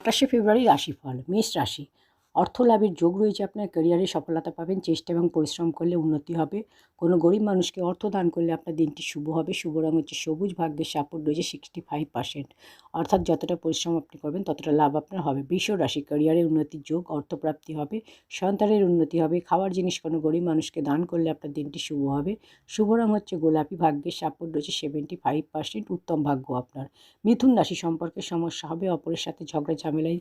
আঠাশে ফেব্রুয়ারি রাশিফল মেষ রাশি। অর্থ লাভের যোগ রয়েছে আপনার ক্যারিয়ারে সফলতা পাবেন, চেষ্টা এবং পরিশ্রম করলে উন্নতি হবে। কোনো গরিব মানুষকে অর্থ দান করলে আপনার দিনটি শুভ হবে। শুভ রঙ হচ্ছে সবুজ, ভাগ্যের সাপোর্ট রয়েছে সিক্সটি ফাইভ পার্সেন্ট অর্থাৎ যতটা পরিশ্রম আপনি করবেন, ততটা লাভ আপনার হবে। বৃষ রাশি ক্যারিয়ারে উন্নতির যোগ, অর্থপ্রাপ্তি হবে, সন্তানের উন্নতি হবে, খাওয়ার জিনিস কোনো গরিব মানুষকে দান করলে আপনার দিনটি শুভ হবে। শুভ রঙ হচ্ছে গোলাপি, ভাগ্যের সাপোর্ট রয়েছে সেভেন্টি ফাইভ পার্সেন্ট উত্তম ভাগ্য আপনার। মিথুন রাশি সম্পর্কে সমস্যা হবে, অপরের সাথে ঝগড়া, ঝামেলায়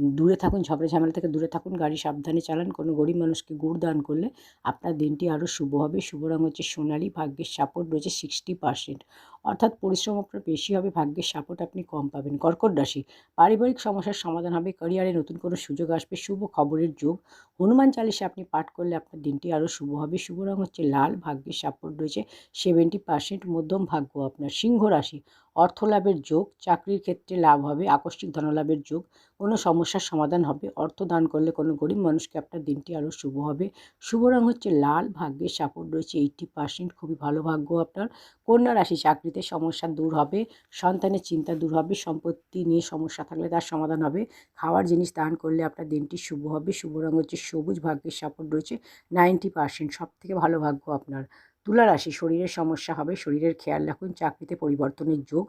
দূরে থাকুন, ঝগড়া ঝামেলা থেকে দূরে থাকুন, গাড়ি সাবধানে চালান, কোনো গরিব মানুষকে গুড় দান করলে আপনার দিনটি আরও শুভ হবে। শুভ রঙ হচ্ছে সোনালি, ভাগ্যের সাপোর্ট রয়েছে সিক্সটি পার্সেন্ট অর্থাৎ পরিশ্রম আপনার বেশি হবে, ভাগ্যের সাপোর্ট আপনি কম পাবেন। কর্কট রাশি, পারিবারিক সমস্যার সমাধান হবে ক্যারিয়ারে নতুন কোনো সুযোগ আসবে, শুভ খবরের যোগ। হনুমান চালিশে আপনি পাঠ করলে আপনার দিনটি আরও শুভ হবে। শুভ রঙ হচ্ছে লাল, ভাগ্যের সাপোর্ট রয়েছে সেভেন্টি পার্সেন্ট মধ্যম ভাগ্য আপনার। সিংহ রাশি অর্থ লাভের যোগ, চাকরির ক্ষেত্রে লাভ হবে, আকস্মিক ধনলাভের যোগ, কোনো সমস্যার সমাধান হবে, অর্থ দান করলে কোনো গরিব মানুষকে আপনার দিনটি আরও শুভ হবে। শুভ রঙ হচ্ছে লাল, ভাগ্যের সাপোর্ট রয়েছে এইটটি পার্সেন্ট খুবই ভালো ভাগ্য আপনার। কন্যা রাশি চাকরিতে সমস্যা দূর হবে, সন্তানের চিন্তা দূর হবে, সম্পত্তি নিয়ে সমস্যা থাকলে তার সমাধান হবে। খাওয়ার জিনিস দান করলে আপনার দিনটি শুভ হবে। শুভ রঙ হচ্ছে সবুজ ভাগ্যের সাপোর্ট রয়েছে। নাইনটি পার্সেন্ট সব থেকে ভালো ভাগ্য আপনার। তুলা রাশি, শরীরের সমস্যা হবে। শরীরের খেয়াল রাখুন, চাকরিতে পরিবর্তনের যোগ।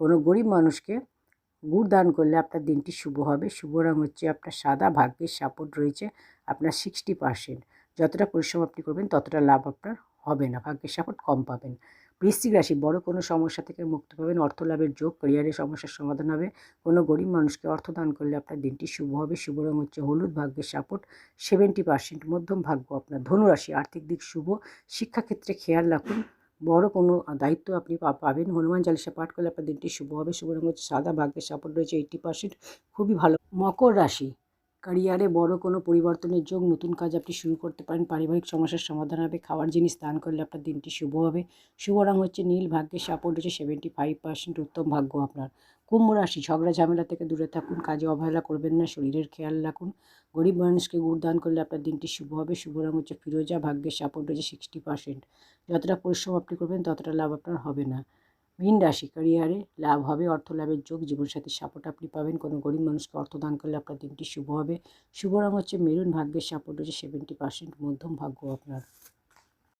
কোনো গরিব মানুষকে গুড় দান করলে আপনার দিনটি শুভ হবে। শুভ রঙ হচ্ছে আপনার সাদা ভাগ্যের সাপোর্ট রয়েছে, আপনার সিক্সটি পার্সেন্ট। যতটা পরিশ্রম আপনি করবেন, ততটা লাভ আপনার হবে না। ভাগ্যের সাপোর্ট কম পাবেন। বৃশ্চিক রাশি, বড় কোনো সমস্যা থেকে মুক্তি পাবেন। অর্থ লাভের যোগ ক্যারিয়ারের সমস্যার সমাধান হবে। কোনো গরিব মানুষকে অর্থ দান করলে আপনার দিনটি শুভ হবে। শুভ রঙ হচ্ছে হলুদ, ভাগ্যের সাপোর্ট সেভেন্টি পার্সেন্ট মধ্যম ভাগ্য আপনার। ধনুরাশি, আর্থিক দিক শুভ। শিক্ষাক্ষেত্রে খেয়াল রাখুন, বড় কোনো দায়িত্ব আপনি পাবেন। হনুমান চালিশা পাঠ করলে আপনার দিনটি শুভ হবে। শুভ রঙ হচ্ছে সাদা, ভাগ্যের সাপোর্ট রয়েছে এইট্টি পার্সেন্ট খুবই ভালো। মকর রাশি ক্যারিয়ারে বড় কোনো পরিবর্তনের যোগ নতুন কাজ আপনি শুরু করতে পারেন, পারিবারিক সমস্যার সমাধান হবে, খাওয়ার জিনিস দান করলে আপনার দিনটি শুভ হবে। শুভ রঙ হচ্ছে নীল, ভাগ্যের সাপোর্ট হচ্ছে সেভেন্টি ফাইভ পার্সেন্ট উত্তম ভাগ্য আপনার। কুম্ভ রাশি, ঝগড়া ঝামেলা থেকে দূরে থাকুন, কাজে অবহেলা করবেন না, শরীরের খেয়াল রাখুন। গরিব মানুষকে গুড় দান করলে আপনার দিনটি শুভ হবে, শুভ রঙ হচ্ছে ফিরোজা, ভাগ্যের সাপোর্ট হচ্ছে সিক্সটি পার্সেন্ট যতটা পরিশ্রম আপনি করবেন, ততটা লাভ আপনার হবে না। মীন রাশি ক্যারিয়ারে লাভ হবে অর্থ লাভের যোগ, জীবনসাথীর সাপোর্ট আপনি পাবেন। কোনো গরিব মানুষকে অর্থ দান করলে আপনার দিনটি শুভ হবে। শুভ রঙ হচ্ছে মেরুন, ভাগ্যের সাপোর্ট হচ্ছে সেভেন্টি পার্সেন্ট মধ্যম ভাগ্য আপনার।